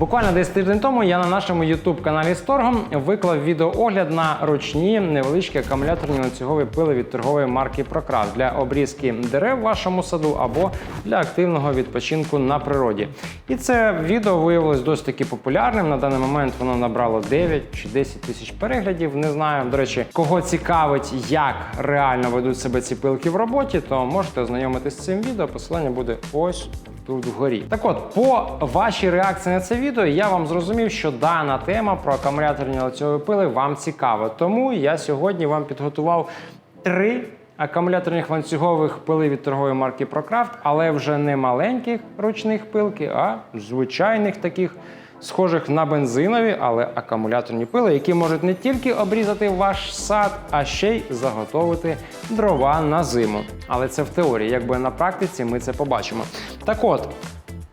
Буквально десь тиждень тому я на нашому youtube каналі Сторгом виклав відеоогляд на ручні невеличкі акумуляторні ланцюгові пили від торгової марки Procraft для обрізки дерев в вашому саду або для активного відпочинку на природі. І це відео виявилось досить таки популярним. На даний момент воно набрало 9 чи 10 тисяч переглядів. Не знаю. До речі, кого цікавить, як реально ведуть себе ці пилки в роботі, то можете ознайомитись з цим відео. Посилання буде ось тут вгорі. Так от, по вашій реакції на це відео, я вам зрозумів, що дана тема про акумуляторні ланцюгові пили вам цікава. Тому я сьогодні вам підготував три акумуляторних ланцюгових пили від торгової марки Procraft, але вже не маленьких ручних пилки, а звичайних таких. Схожих на бензинові, але акумуляторні пили, які можуть не тільки обрізати ваш сад, а ще й заготовити дрова на зиму. Але це в теорії, якби на практиці ми це побачимо. Так от,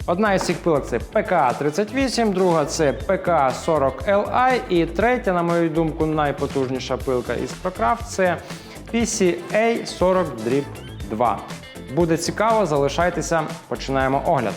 Одна із цих пилок це ПК-38, друга це ПК-40Li і третя, на мою думку, найпотужніша пилка із Procraft це PCA40-2. Буде цікаво, залишайтеся, починаємо огляд.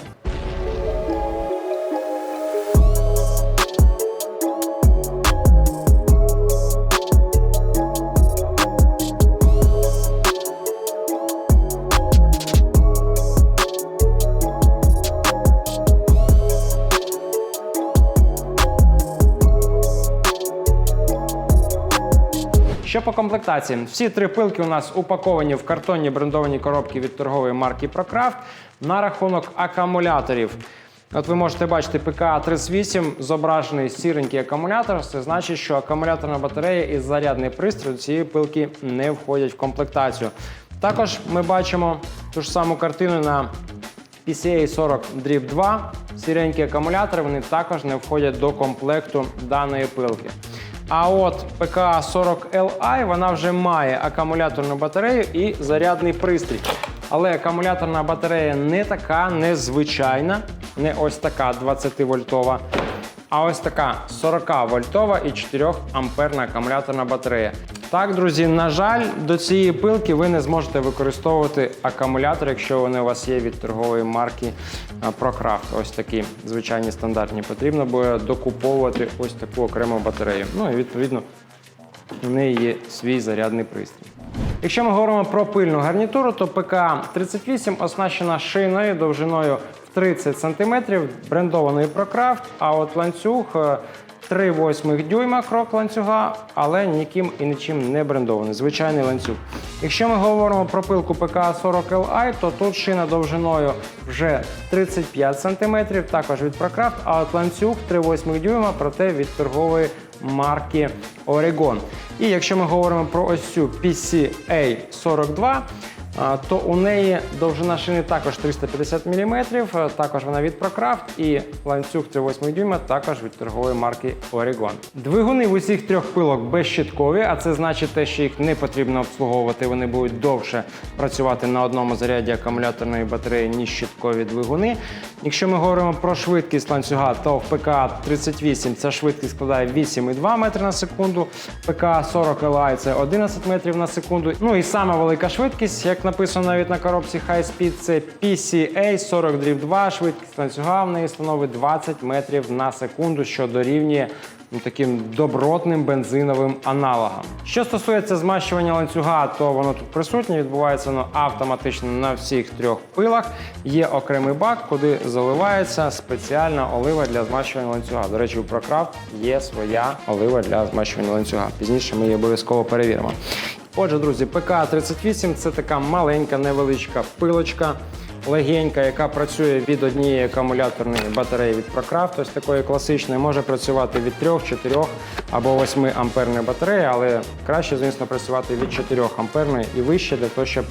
Комплектації? Всі три пилки у нас упаковані в картонні брендовані коробки від торгової марки Procraft на рахунок акумуляторів. От ви можете бачити ПК-38 зображений сіренький акумулятор. Це значить, що акумуляторна батарея і зарядний пристрій цієї пилки не входять в комплектацію. Також ми бачимо ту ж саму картину на PCA 40 Drip 2. Сіренькі акумулятори вони також не входять до комплекту даної пилки. А от ПК-40Li вона вже має акумуляторну батарею і зарядний пристрій. Але акумуляторна батарея не така незвичайна, не ось така 20-вольтова, а ось така 40-вольтова і 4 амперна акумуляторна батарея. Так, друзі, на жаль, до цієї пилки ви не зможете використовувати акумулятор, якщо вони у вас є від торгової марки Procraft. Ось такі звичайні стандартні. Потрібно буде докуповувати ось таку окрему батарею. Ну і відповідно у неї є свій зарядний пристрій. Якщо ми говоримо про пильну гарнітуру, то ПК-38 оснащена шиною довжиною в 30 см, брендованою Procraft, а от ланцюг е, 3 восьмих дюйма крок ланцюга, але ніким і нічим не брендований. Звичайний ланцюг. Якщо ми говоримо про пилку ПК-40Li, то тут шина довжиною вже 35 см, також від Procraft, а от ланцюг 3 восьмих дюйма, проте від торгової марки Oregon. І якщо ми говоримо про ось цю PCA42, а, то у неї довжина шини також 350 мм, також вона від Procraft і ланцюг 3,8 дюйма також від торгової марки Oregon. Двигуни в усіх трьох пилок безщиткові, а це значить те, що їх не потрібно обслуговувати, вони будуть довше працювати на одному заряді акумуляторної батареї, ніж щиткові двигуни. Якщо ми говоримо про швидкість ланцюга, то в ПК-38 ця швидкість складає 8,2 метри на секунду, ПК-40Li це 11 метрів на секунду. Ну і сама велика швидкість, як написано навіть на коробці High Speed, це PCA 40 2, швидкість ланцюга в неї становить 20 метрів на секунду, що дорівнює ну, таким добротним бензиновим аналогам. Що стосується змащування ланцюга, то воно тут присутнє, відбувається воно автоматично на всіх трьох пилах. Є окремий бак, куди заливається спеціальна олива для змащування ланцюга. До речі, у Procraft є своя олива для змащування ланцюга. Пізніше ми її обов'язково перевіримо. Отже, друзі, ПК-38 це така маленька невеличка пилочка, легенька, яка працює від однієї акумуляторної батареї від Procraft, ось такої класичної, може працювати від 3, 4 або 8 амперної батареї, але краще, звісно, працювати від 4 амперної і вище, для того, щоб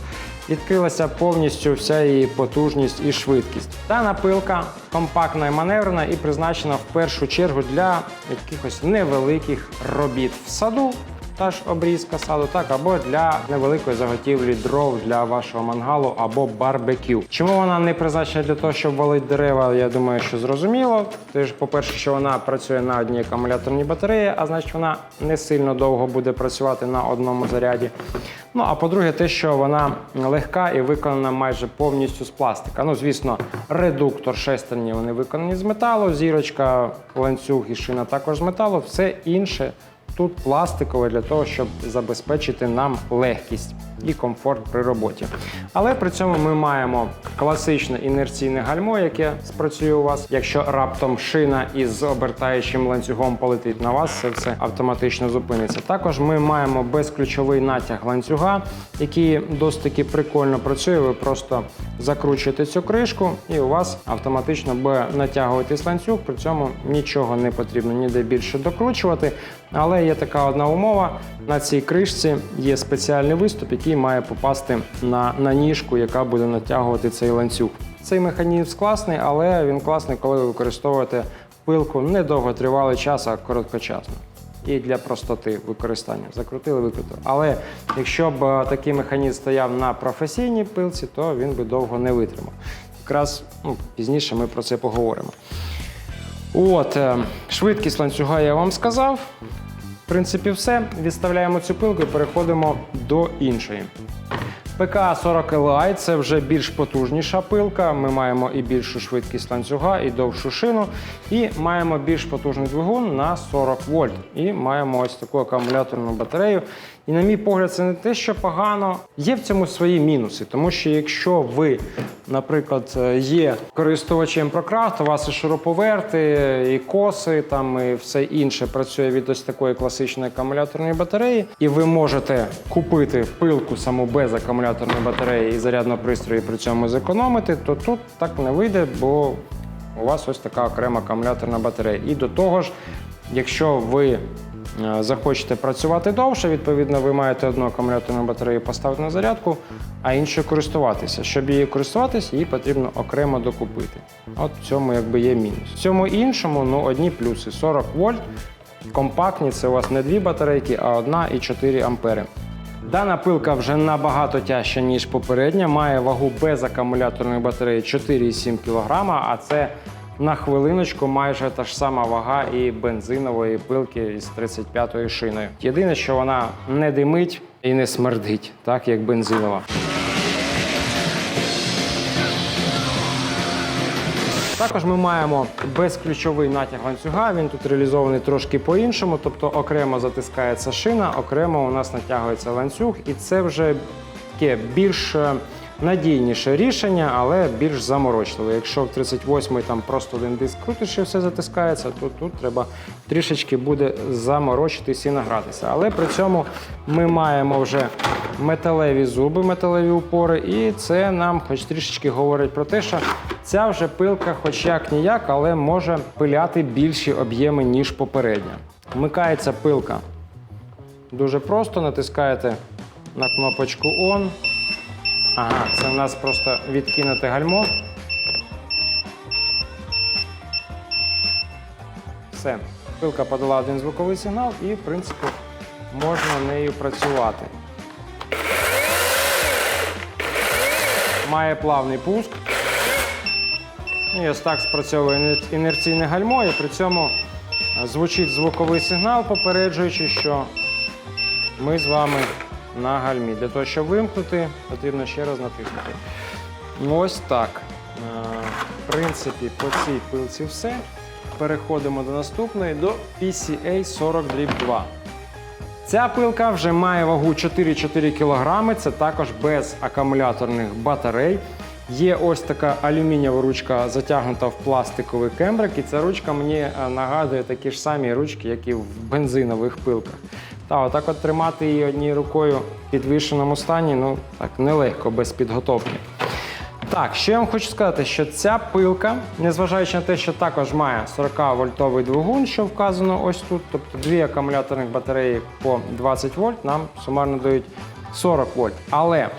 відкрилася повністю вся її потужність і швидкість. Дана пилка компактна і маневрена і призначена в першу чергу для якихось невеликих робіт в саду та ж обрізка саду, так або для невеликої заготівлі дров для вашого мангалу або барбекю. Чому вона не призначена для того, щоб валити дерева? Я думаю, що зрозуміло. Тож, по-перше, що вона працює на одній акумуляторній батареї, а значить вона не сильно довго буде працювати на одному заряді. Ну а по-друге, те, що вона легка і виконана майже повністю з пластика. Ну, звісно, редуктор шестерні вони виконані з металу, зірочка, ланцюг і шина також з металу. Все інше тут пластикове для того, щоб забезпечити нам легкість і комфорт при роботі. Але при цьому ми маємо класичне інерційне гальмо, яке спрацює у вас. Якщо раптом шина із обертаючим ланцюгом полетить на вас, це все автоматично зупиниться. Також ми маємо безключовий натяг ланцюга, який досить таки прикольно працює. Ви просто закручуєте цю кришку, і у вас автоматично буде натягуватись ланцюг. При цьому нічого не потрібно ніде більше докручувати. Але є така одна умова: на цій кришці є спеціальний виступ, який має попасти на, на ніжку, яка буде натягувати цей ланцюг. Цей механізм класний, але він класний, коли ви використовуєте пилку не довготривалий час, а короткочасно. І для простоти використання закрутили, викрутили. Але якщо б е, такий механізм стояв на професійній пилці, то він би довго не витримав. Якраз ну, пізніше ми про це поговоримо. От, е, швидкість ланцюга я вам сказав. В принципі, все. Відставляємо цю пилку і переходимо до іншої. ПК-40 Li – це вже більш потужніша пилка. Ми маємо і більшу швидкість ланцюга, і довшу шину, і маємо більш потужний двигун на 40 вольт. І маємо ось таку акумуляторну батарею. І, на мій погляд, це не те, що погано. Є в цьому свої мінуси, тому що якщо ви, наприклад, є користувачем Procraft, у вас і шуруповерти, і коси, там і все інше працює від ось такої класичної акумуляторної батареї, і ви можете купити пилку саму без акумуляторної батареї і зарядного пристрою, при цьому зекономити, то тут так не вийде, бо у вас ось така окрема акумуляторна батарея. І до того ж, якщо ви е, захочете працювати довше, відповідно, ви маєте одну акумуляторну батарею поставити на зарядку, а іншу користуватися. Щоб її користуватися, її потрібно окремо докупити. От в цьому якби є мінус. В цьому іншому ну, одні плюси: 40 вольт. Компактні це у вас не дві батарейки, а одна і 4 ампери. Дана пилка вже набагато тяжча, ніж попередня. Має вагу без акумуляторної батареї 4,7 кг, а це на хвилиночку майже та ж сама вага і бензинової пилки із 35-ю шиною. Єдине, що вона не димить і не смердить, так як бензинова. Також ми маємо безключовий натяг ланцюга. Він тут реалізований трошки по-іншому, тобто окремо затискається шина, окремо у нас натягується ланцюг, і це вже таке більш е, надійніше рішення, але більш заморочливе. Якщо в 38-й там просто один диск крутиш і все затискається, то тут треба трішечки буде заморочитись і награтися. Але при цьому ми маємо вже металеві зуби, металеві упори, і це нам хоч трішечки говорить про те, що ця вже пилка, хоч як ніяк, але може пиляти більші об'єми, ніж попередня. Вмикається пилка дуже просто, натискаєте на кнопочку ON. Ага, це в нас просто відкинути гальмо. Все, пилка подала один звуковий сигнал і, в принципі, можна нею працювати. Має плавний пуск. І ось так спрацьовує інерційне гальмо, і при цьому е, звучить звуковий сигнал, попереджуючи, що ми з вами на гальмі. Для того, щоб вимкнути, потрібно ще раз натиснути. Ну, Ось так. Е, В принципі, по цій пилці все. Переходимо до наступної, до PCA 40 2. Ця пилка вже має вагу 4,4 кг, це також без акумуляторних батарей. Є ось така алюмінієва ручка затягнута в пластиковий кембрик, і ця ручка мені е, нагадує такі ж самі ручки, як і в бензинових пилках. Та отак от тримати її однією рукою в підвішеному стані, ну так нелегко, без підготовки. Так, що я вам хочу сказати, що ця пилка, незважаючи на те, що також має 40-вольтовий двигун, що вказано ось тут, тобто дві акумуляторних батареї по 20 вольт, нам сумарно дають 40 вольт. Але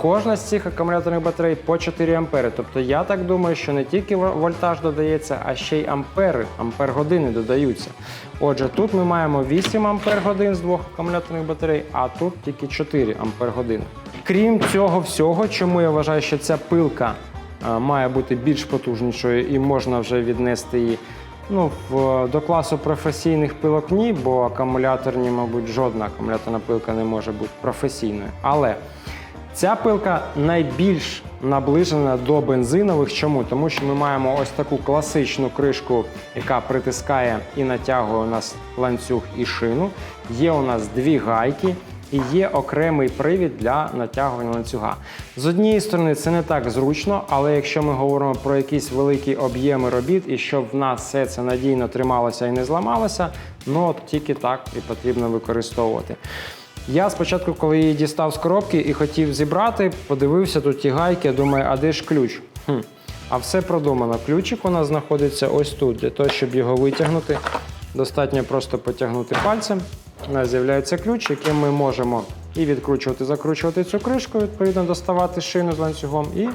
Кожна з цих акумуляторних батарей по 4 ампери. Тобто я так думаю, що не тільки вольтаж додається, а ще й ампери, ампер-години додаються. Отже, тут ми маємо 8 ампер-годин з двох акумуляторних батарей, а тут тільки 4 ампер-години. Крім цього всього, чому я вважаю, що ця пилка має бути більш потужнішою і можна вже віднести її ну, в, до класу професійних пилок ні, бо акумуляторні, мабуть, жодна акумуляторна пилка не може бути професійною. Але Ця пилка найбільш наближена до бензинових. Чому? Тому що ми маємо ось таку класичну кришку, яка притискає і натягує у нас ланцюг і шину. Є у нас дві гайки. І є окремий привід для натягування ланцюга. З однієї сторони, це не так зручно, але якщо ми говоримо про якісь великі об'єми робіт і щоб в нас все це надійно трималося і не зламалося, ну от тільки так і потрібно використовувати. Я спочатку, коли її дістав з коробки і хотів зібрати, подивився тут ті гайки, думаю, а де ж ключ? Хм. А все продумано. Ключик у нас знаходиться ось тут. Для того, щоб його витягнути, достатньо просто потягнути пальцем. У нас з'являється ключ, яким ми можемо і відкручувати, закручувати цю кришку, відповідно, доставати шину з ланцюгом і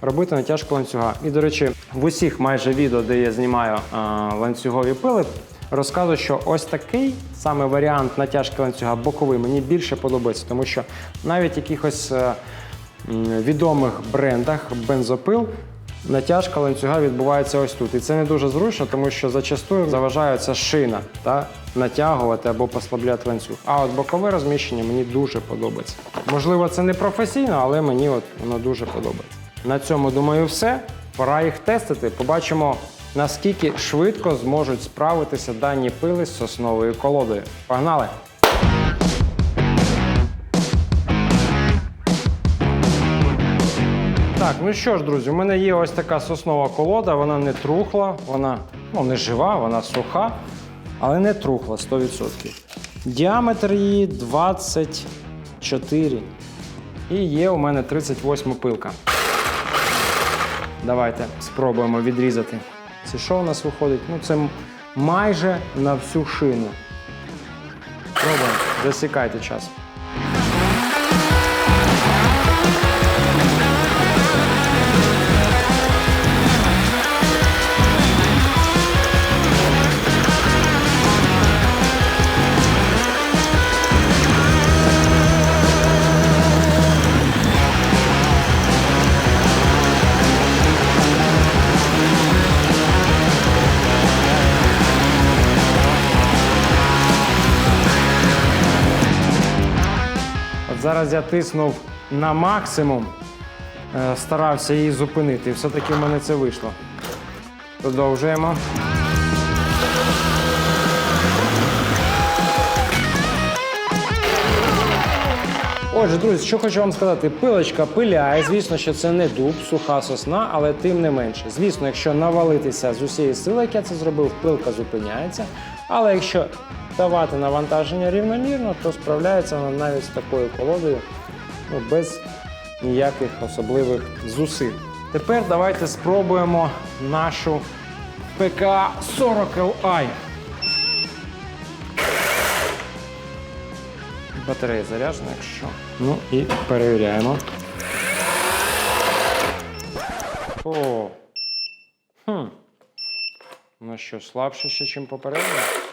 робити натяжку ланцюга. І, до речі, в усіх майже відео, де я знімаю а, ланцюгові пили, розказую, що ось такий саме варіант натяжки ланцюга боковий мені більше подобається, тому що навіть в якихось е, відомих брендах бензопил натяжка ланцюга відбувається ось тут. І це не дуже зручно, тому що зачастую заважає ця шина та натягувати або послабляти ланцюг. А от бокове розміщення мені дуже подобається. Можливо, це не професійно, але мені от воно дуже подобається. На цьому думаю, все. Пора їх тестити. Побачимо, наскільки швидко зможуть справитися дані пили з сосновою колодою. Погнали! Так, ну що ж, друзі, у мене є ось така соснова колода, вона не трухла, вона ну, не жива, вона суха, але не трухла 100%. Діаметр її 24. І є у мене 38 пилка. Давайте спробуємо відрізати. Це що у нас виходить? Ну, це майже на всю шину. Пробуємо, засікайте час. Зараз я тиснув на максимум, е, старався її зупинити, і все-таки в мене це вийшло. Продовжуємо. Отже, друзі, що хочу вам сказати, пилочка пиляє. Звісно, що це не дуб, суха сосна, але тим не менше. Звісно, якщо навалитися з усієї сили, як я це зробив, пилка зупиняється. Але якщо давати навантаження рівномірно, то справляється вона навіть з такою колодою ну, без ніяких особливих зусиль. Тепер давайте спробуємо нашу ПК 40 Li. Батарея заряджена, якщо. Ну і перевіряємо. О. Хм. Ну що, слабше ще, ніж попередньо?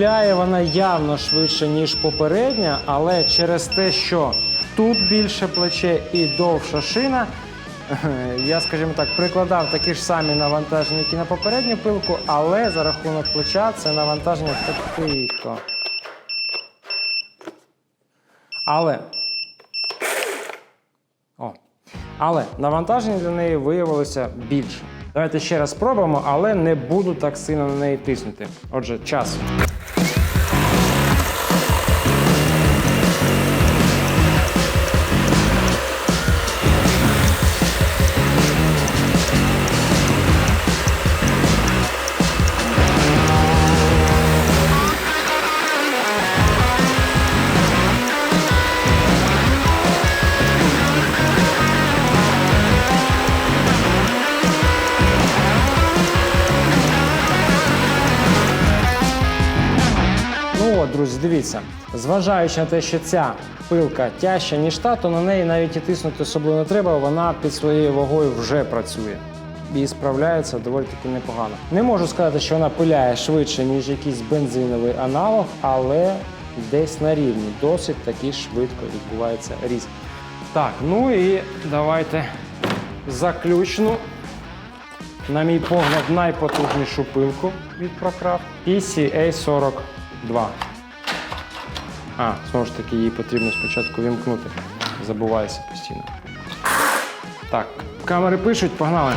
Ну вона явно швидше, ніж попередня, але через те, що тут більше плече і довша шина, я, скажімо так, прикладав такі ж самі навантаження, як і на попередню пилку, але за рахунок плеча це навантаження тихо. Але. О. Але навантаження для неї виявилося більше. Давайте ще раз спробуємо, але не буду так сильно на неї тиснути. Отже, час. Дивіться, зважаючи на те, що ця пилка тяжча, ніж та, то на неї навіть і тиснути особливо не треба, вона під своєю вагою вже працює. І справляється доволі таки непогано. Не можу сказати, що вона пиляє швидше, ніж якийсь бензиновий аналог, але десь на рівні досить таки швидко відбувається ріст. Так, ну і давайте заключну, на мій погляд, найпотужнішу пилку від Procraft PCA 42. А, знову ж таки, її потрібно спочатку вімкнути. Забувається постійно. Так, камери пишуть, погнали.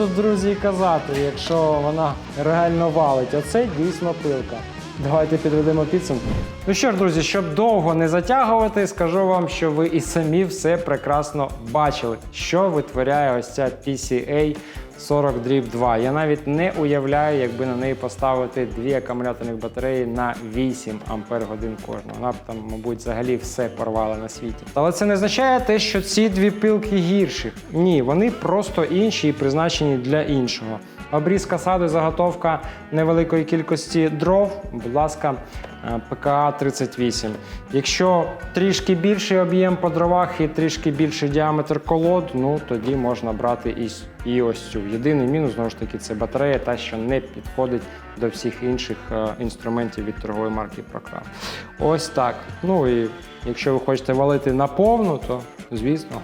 Тут, друзі, казати, якщо вона реально валить? Оце дійсно пилка. Давайте підведемо підсумки. Ну що ж, друзі, щоб довго не затягувати, скажу вам, що ви і самі все прекрасно бачили, що витворяє ось ця PCA 40 дріб 2. Я навіть не уявляю, якби на неї поставити дві акумуляторних батареї на 8 ампер годин кожна. Вона б там, мабуть, взагалі все порвала на світі. Але це не означає те, що ці дві пилки гірші. Ні, вони просто інші і призначені для іншого. Обрізка саду, заготовка невеликої кількості дров, будь ласка, е, ПКА 38. Якщо трішки більший об'єм по дровах і трішки більший діаметр колод, ну тоді можна брати і, і ось цю. Єдиний мінус, знову ж таки, це батарея, та що не підходить до всіх інших е, інструментів від торгової марки Procraft. Ось так. Ну і якщо ви хочете валити на повну, то звісно.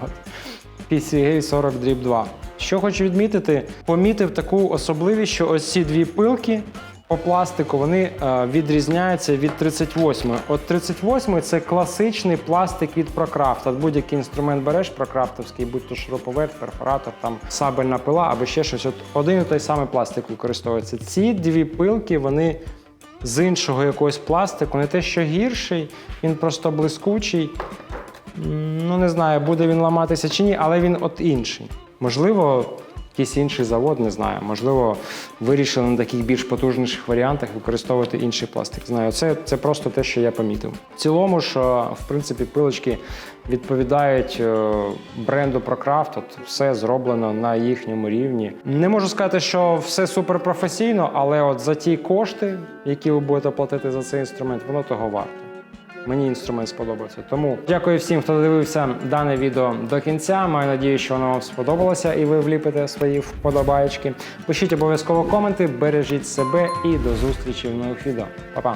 PCA 40 Drip 2. Що хочу відмітити, помітив таку особливість, що ось ці дві пилки по пластику вони е, відрізняються від 38. От 38 це класичний пластик від Procraft. Будь-який інструмент береш прокрафтовський, будь то шуруповерт, перфоратор, там сабельна пила або ще щось. От один і той самий пластик використовується. Ці дві пилки вони з іншого якогось пластику, не те, що гірший, він просто блискучий. Ну, не знаю, буде він ламатися чи ні, але він от інший. Можливо, якийсь інший завод, не знаю. Можливо, вирішили на таких більш потужніших варіантах використовувати інший пластик. Знаю, це, це просто те, що я помітив. В цілому ж, е, в принципі, пилочки відповідають е, бренду Procraft. От все зроблено на їхньому рівні. Не можу сказати, що все суперпрофесійно, але от за ті кошти, які ви будете платити за цей інструмент, воно того варте. Мені інструмент сподобався. Тому дякую всім, хто дивився дане відео до кінця. Маю надію, що воно вам сподобалося і ви вліпите свої вподобаєчки. Пишіть обов'язково коменти, бережіть себе і до зустрічі в нових відео. Па-па!